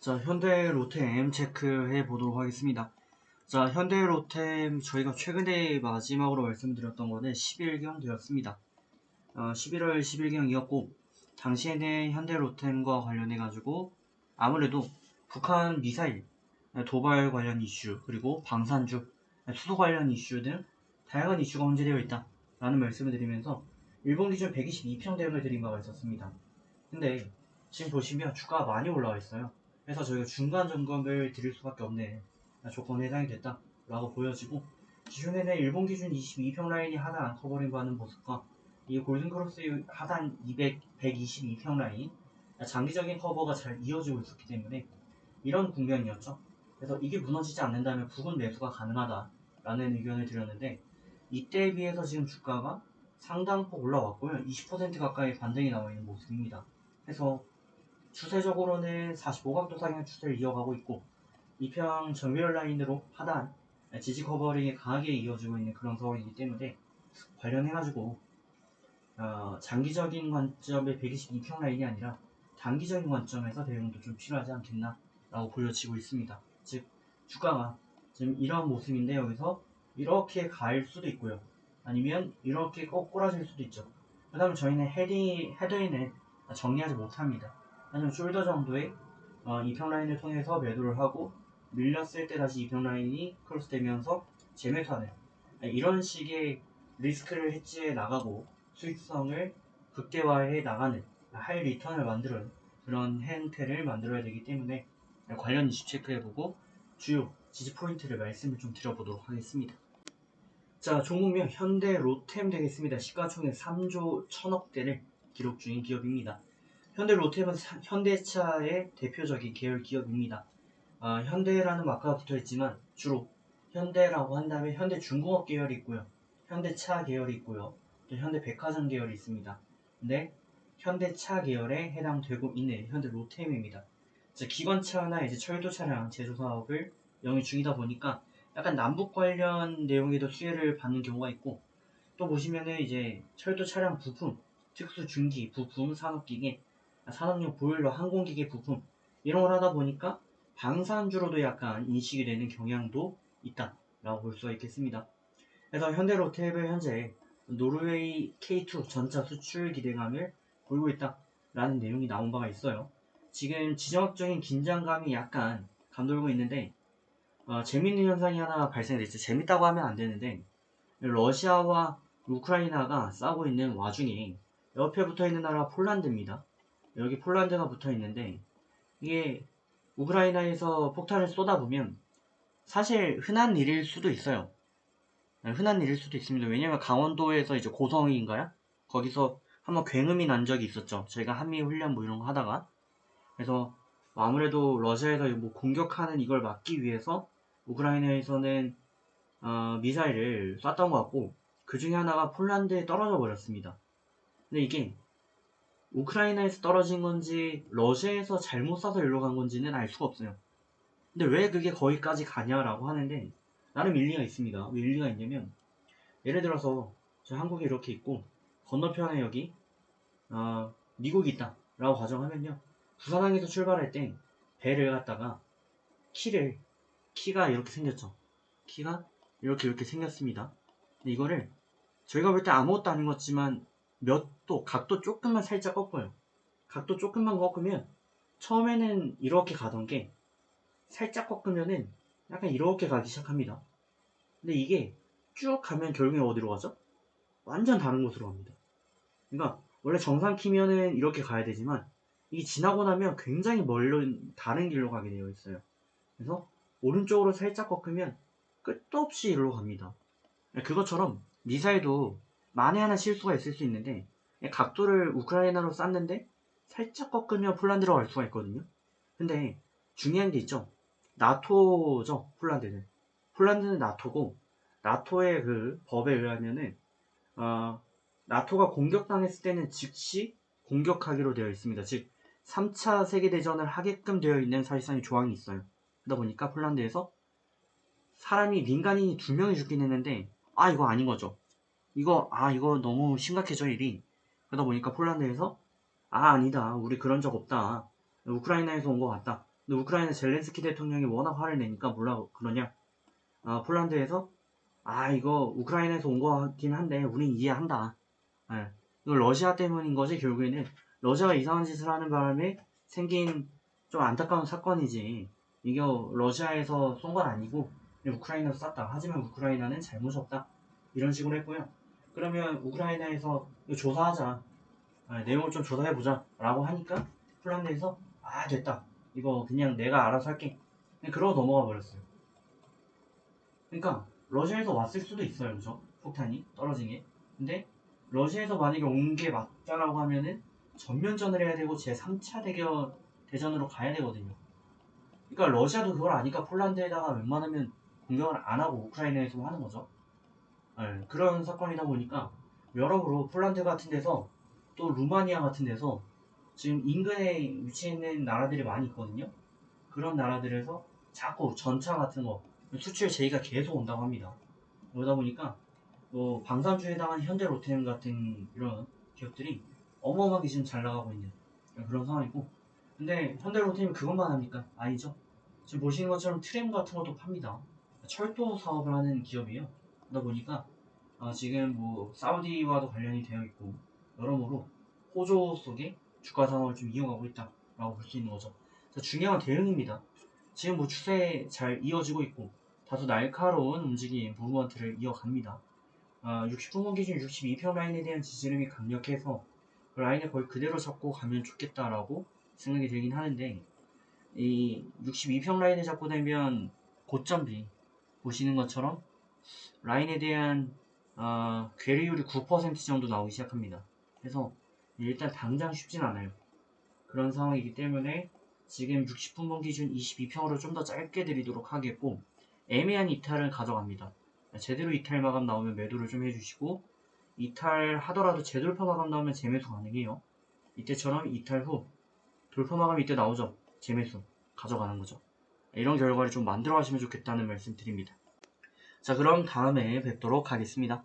자, 현대 로템 체크해 보도록 하겠습니다. 자, 현대 로템 저희가 최근에 마지막으로 말씀드렸던 거는 11경 되었습니다. 어, 11월 11경이었고 당시에는 현대 로템과 관련해 가지고 아무래도 북한 미사일 도발 관련 이슈 그리고 방산주 수소 관련 이슈 등 다양한 이슈가 혼재되어 있다 라는 말씀을 드리면서 일본 기준 122평 대응을 드린 바가 있었습니다. 근데 지금 보시면 주가가 많이 올라와 있어요. 그래서 저희가 중간 점검을 드릴 수밖에 없네. 조건에 해당이 됐다 라고 보여지고 기존에는 일본 기준 22평 라인이 하단 커버링하는 모습과 이 골든크로스 하단 200, 122평 라인 장기적인 커버가 잘 이어지고 있었기 때문에 이런 국면이었죠. 그래서 이게 무너지지 않는다면 부분 매수가 가능하다라는 의견을 드렸는데 이때에 비해서 지금 주가가 상당폭 올라왔고요. 20% 가까이 반등이 나와 있는 모습입니다. 그래서 추세적으로는 45각도 상향 추세를 이어가고 있고 2평 정밀 라인으로 하단 지지 커버링이 강하게 이어지고 있는 그런 상황이기 때문에 관련해가지고 어, 장기적인 관점의 122평 라인이 아니라 단기적인 관점에서 대응도 좀 필요하지 않겠나 라고 보여지고 있습니다. 즉 주가가 지금 이런 모습인데 여기서 이렇게 갈 수도 있고요. 아니면 이렇게 꼭 꼬라질 수도 있죠. 그 다음에 저희는 헤딩, 헤드인을 정리하지 못합니다. 아니면 숄더 정도의 어, 2평 라인을 통해서 매도를 하고 밀렸을 때 다시 2평 라인이 크로스 되면서 재매수하는 이런 식의 리스크를 해지해 나가고 수익성을 극대화해 나가는 하이 리턴을 만드는 그런 형태를 만들어야 되기 때문에 관련 이슈 체크해보고 주요 지지 포인트를 말씀을 좀 드려보도록 하겠습니다. 자, 종목명 현대 로템 되겠습니다. 시가총액 3조 1000억대를 기록 중인 기업입니다. 현대 로템은 사- 현대차의 대표적인 계열 기업입니다. 아, 현대라는 마크가 붙어 있지만 주로 현대라고 한다면 현대 중공업 계열이 있고요. 현대차 계열이 있고요. 또 현대 백화점 계열이 있습니다. 근데 현대차 계열에 해당되고 있는 현대 로템입니다. 자, 기관차나 이제 철도 차량 제조 사업을 영위 중이다 보니까 약간 남북 관련 내용에도 수혜를 받는 경우가 있고 또 보시면은 이제 철도 차량 부품, 특수 중기 부품, 산업기계, 산업용 보일러, 항공기계 부품 이런 걸 하다 보니까 방산주로도 약간 인식이 되는 경향도 있다라고 볼 수가 있겠습니다. 그래서 현대로테입은 현재 노르웨이 K2 전차 수출 기대감을 보이고 있다라는 내용이 나온 바가 있어요. 지금 지정학적인 긴장감이 약간 감돌고 있는데 어, 재밌는 현상이 하나 발생됐죠. 재밌다고 하면 안 되는데 러시아와 우크라이나가 싸우고 있는 와중에 옆에 붙어 있는 나라가 폴란드입니다. 여기 폴란드가 붙어 있는데 이게 우크라이나에서 폭탄을 쏟아보면 사실 흔한 일일 수도 있어요. 네, 흔한 일일 수도 있습니다. 왜냐면 강원도에서 이제 고성인가요? 거기서 한번 굉음이 난 적이 있었죠. 저희가 한미 훈련 뭐 이런 거 하다가 그래서 뭐 아무래도 러시아에서 뭐 공격하는 이걸 막기 위해서 우크라이나에서는 어, 미사일을 쐈던 것 같고 그 중에 하나가 폴란드에 떨어져 버렸습니다. 근데 이게 우크라이나에서 떨어진 건지 러시아에서 잘못 쏴서 일로 간 건지는 알 수가 없어요. 근데 왜 그게 거기까지 가냐라고 하는데 나름 일리가 있습니다. 왜 일리가 있냐면 예를 들어서 저 한국이 이렇게 있고 건너편에 여기 어, 미국이 있다라고 가정하면요. 부산항에서 출발할 때 배를 갖다가 키를 키가 이렇게 생겼죠. 키가 이렇게 이렇게 생겼습니다. 근데 이거를 저희가 볼 때 아무것도 아닌 것 같지만 몇 도, 각도 조금만 살짝 꺾어요. 각도 조금만 꺾으면 처음에는 이렇게 가던 게 살짝 꺾으면은 약간 이렇게 가기 시작합니다. 근데 이게 쭉 가면 결국에 어디로 가죠? 완전 다른 곳으로 갑니다. 그러니까 원래 정상 키면은 이렇게 가야 되지만 이게 지나고 나면 굉장히 멀리 다른 길로 가게 되어 있어요. 그래서 오른쪽으로 살짝 꺾으면 끝도 없이 일로 갑니다. 그것처럼 미사일도 만에 하나 실수가 있을 수 있는데 각도를 우크라이나로 쐈는데 살짝 꺾으면 폴란드로 갈 수가 있거든요. 근데 중요한 게 있죠. 나토죠, 폴란드는. 폴란드는 나토고 나토의 그 법에 의하면은 어, 나토가 공격당했을 때는 즉시 공격하기로 되어 있습니다. 즉 3차 세계대전을 하게끔 되어 있는 사실상의 조항이 있어요. 그러다 보니까 폴란드에서 사람이 민간인이 두 명이 죽긴 했는데 아 이거 아닌 거죠. 이거 아 이거 너무 심각해져 일이. 그러다 보니까 폴란드에서 아 아니다 우리 그런 적 없다. 우크라이나에서 온 것 같다. 근데 우크라이나 젤렌스키 대통령이 워낙 화를 내니까 뭐라 그러냐? 아, 폴란드에서 아 이거 우크라이나에서 온 거긴 한데 우린 이해한다. 예. 이거 러시아 때문인 거지 결국에는 러시아가 이상한 짓을 하는 바람에 생긴 좀 안타까운 사건이지. 이게 러시아에서 쏜 건 아니고 우크라이나에서 쐈다. 하지만 우크라이나는 잘못이 없다. 이런 식으로 했고요. 그러면 우크라이나에서 조사하자. 아, 내용을 좀 조사해보자. 라고 하니까 폴란드에서 아 됐다. 이거 그냥 내가 알아서 할게. 그러고 넘어가 버렸어요. 그러니까 러시아에서 왔을 수도 있어요. 그죠? 폭탄이 떨어진 게. 근데 러시아에서 만약에 온 게 맞다라고 하면은 전면전을 해야 되고 제3차 대결 대전으로 가야 되거든요. 그러니까 러시아도 그걸 아니까 폴란드에다가 웬만하면 공격을 안 하고 우크라이나에서 하는 거죠. 네, 그런 사건이다 보니까 여러모로 폴란드 같은 데서 또 루마니아 같은 데서 지금 인근에 위치해 있는 나라들이 많이 있거든요. 그런 나라들에서 자꾸 전차 같은 거 수출 제의가 계속 온다고 합니다. 그러다 보니까 뭐 방산주에 해당하는 현대 로템 같은 이런 기업들이 어마어마하게 지금 잘 나가고 있는 그런 상황이고 근데 현대 로템이 그것만 합니까? 아니죠. 지금 보시는 것처럼 트램 같은 것도 팝니다. 철도 사업을 하는 기업이에요. 그러다 보니까 어, 지금 뭐 사우디와도 관련이 되어 있고 여러모로 호조 속에 주가 상황을 좀 이용하고 있다라고 볼 수 있는 거죠. 자, 중요한 대응입니다. 지금 뭐 추세 잘 이어지고 있고 다소 날카로운 움직임 무브먼트를 이어갑니다. 아, 60분선 기준 62평 라인에 대한 지지름이 강력해서 그 라인을 거의 그대로 잡고 가면 좋겠다라고 생각이 들긴 하는데 이 62평 라인을 잡고 되면 고점비 보시는 것처럼 라인에 대한 어, 괴리율이 9% 정도 나오기 시작합니다. 그래서 일단 당장 쉽진 않아요. 그런 상황이기 때문에 지금 60분봉 기준 22평으로 좀 더 짧게 드리도록 하겠고 애매한 이탈을 가져갑니다. 제대로 이탈 마감 나오면 매도를 좀 해주시고 이탈 하더라도 재돌파 마감 나오면 재매수 가능해요. 이때처럼 이탈 후 돌파 마감 이때 나오죠. 재매수 가져가는 거죠. 이런 결과를 좀 만들어 가시면 좋겠다는 말씀 드립니다. 자 그럼 다음에 뵙도록 하겠습니다.